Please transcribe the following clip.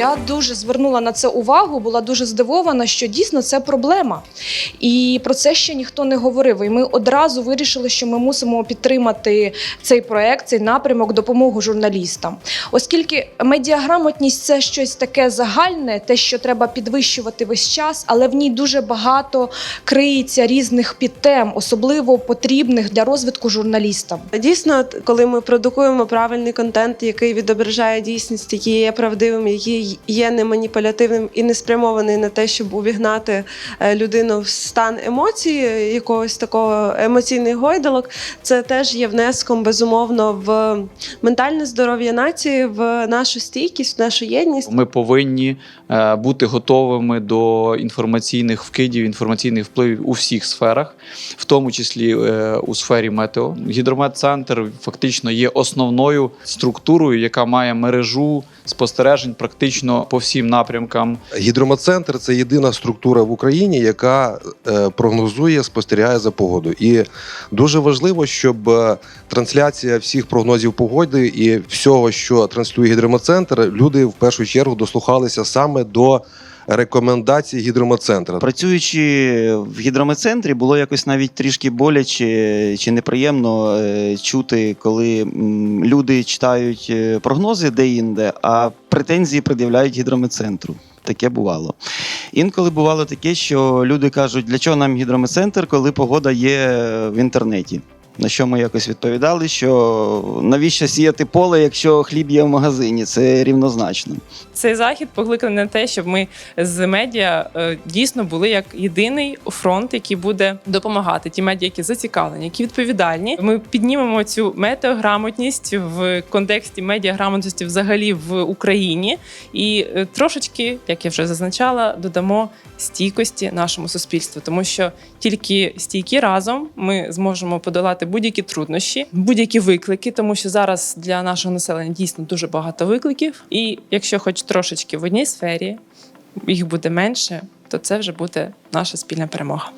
Я дуже звернула на це увагу, була дуже здивована, що дійсно це проблема. І про це ще ніхто не говорив. І ми одразу вирішили, що ми мусимо підтримати цей проект, цей напрямок, допомогу журналістам. Оскільки медіаграмотність це щось таке загальне, те, що треба підвищувати весь час, але в ній дуже багато криється різних підтем, особливо потрібних для розвитку журналістам. Дійсно, коли ми продукуємо правильний контент, який відображає дійсність, який є правдивим, який є не маніпулятивним і не спрямований на те, щоб увігнати е, людину в стан емоцій, е, якогось такого емоційний гойдалок, це теж є внеском безумовно в ментальне здоров'я нації, в нашу стійкість, в нашу єдність. Ми повинні е, бути готовими до інформаційних вкидів, інформаційних впливів у всіх сферах, в тому числі е, у сфері метео. Гідрометцентр фактично є основною структурою, яка має мережу спостережень практично по всім напрямкам Гідромоцентр це єдина структура в Україні, яка е, прогнозує, спостерігає за погодою. І дуже важливо, щоб е, трансляція всіх прогнозів погоди і всього, що транслює гідромоцентр, люди в першу чергу дослухалися саме до рекомендацій гідрометцентра. Працюючи в гідрометцентрі, було якось навіть трішки боляче чи неприємно е, чути, коли люди читають е, прогнози де-інде, а претензії пред'являють гідрометцентру. Таке бувало. Інколи бувало таке, що люди кажуть, для чого нам гідрометцентр, коли погода є в інтернеті. На що ми якось відповідали, що навіщо сіяти поле, якщо хліб є в магазині? Це рівнозначно. Цей захід покликаний на те, щоб ми з медіа е, дійсно були як єдиний фронт, який буде допомагати. Ті медіа, які зацікавлені, які відповідальні. Ми піднімемо цю метеограмотність в контексті медіаграмотності взагалі в Україні, і е, трошечки, як я вже зазначала, додамо стійкості нашому суспільству, тому що тільки стійкі разом ми зможемо подолати будь-які труднощі, будь-які виклики, тому що зараз для нашого населення дійсно дуже багато викликів. І якщо хоч трошечки в одній сфері їх буде менше, то це вже буде наша спільна перемога.